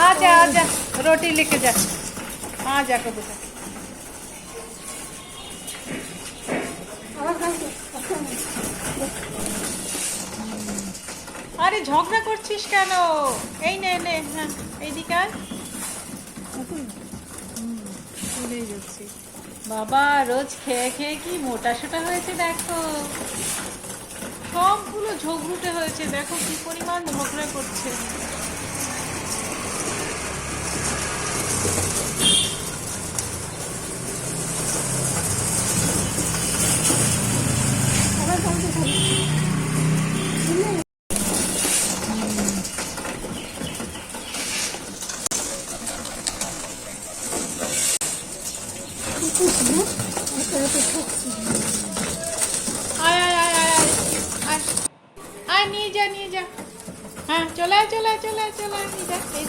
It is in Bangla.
आजा आजा रोटी लेके जा आ जा कबूतर আবার খাইছে আচ্ছা না। আরে ঝগড়া করছিস কেন এই নে নে হ্যাঁ এইদিকে আয় এখন ভুলেই যাচ্ছি বাবা রোজ খেয়ে খেয়ে কি মোটা সোটা হয়েছে দেখো সবগুলো ঝগড়ুটে হয়েছে দেখো কি পরিমাণ ঝগড়া করছে আয় আয় আয় আয় আয় আয় নিয়ে যা নিয়ে যা হ্যাঁ চলে চলে চলে চলে আয় এই দেখ এই